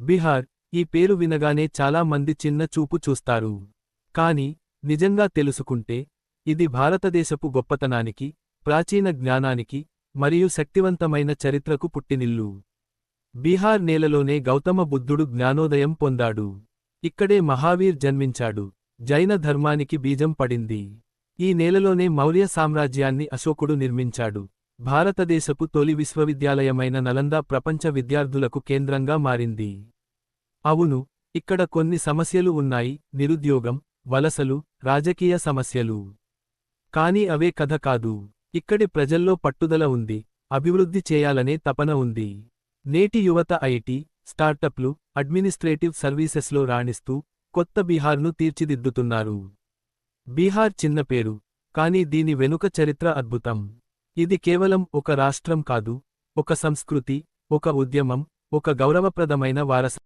బీహార్ ఈ పేరు వినగానే చాలా మంది చిన్న చూపు చూస్తారు. కాని నిజంగా తెలుసుకుంటే ఇది భారతదేశపు గొప్పతనానికి ప్రాచీన జ్ఞానానికి మరియు శక్తివంతమైన చరిత్రకు పుట్టినిల్లు. బీహార్ నేలలోనే గౌతమ బుద్ధుడు జ్ఞానోదయం పొందాడు. ఇక్కడే మహావీర్ జన్మించాడు. జైన ధర్మానికి బీజం పడింది. ఈ నేలలోనే మౌర్య సామ్రాజ్యాన్ని అశోకుడు నిర్మించాడు. భారతదేశపు తొలి విశ్వవిద్యాలయమైన నలంద ప్రపంచ విద్యార్థులకు కేంద్రంగా మారింది. అవును ఇక్కడ కొన్ని సమస్యలు ఉన్నాయి నిరుద్యోగం వలసలు రాజకీయ సమస్యలు. కాని అవే కథ కాదు. ఇక్కడి ప్రజల్లో పట్టుదల ఉంది అభివృద్ధి చేయాలనే తపన ఉంది. నేటి యువత ఐటీ స్టార్టప్లు అడ్మినిస్ట్రేటివ్ సర్వీసెస్లో రాణిస్తూ కొత్త బీహార్ను తీర్చిదిద్దుతున్నారు. బీహార్ చిన్న పేరు కాని దీని వెనుక చరిత్ర అద్భుతం. ఇది కేవలం ఒక రాష్ట్రం కాదు ఒక సంస్కృతి ఒక ఉద్యమం ఒక గౌరవప్రదమైన వారస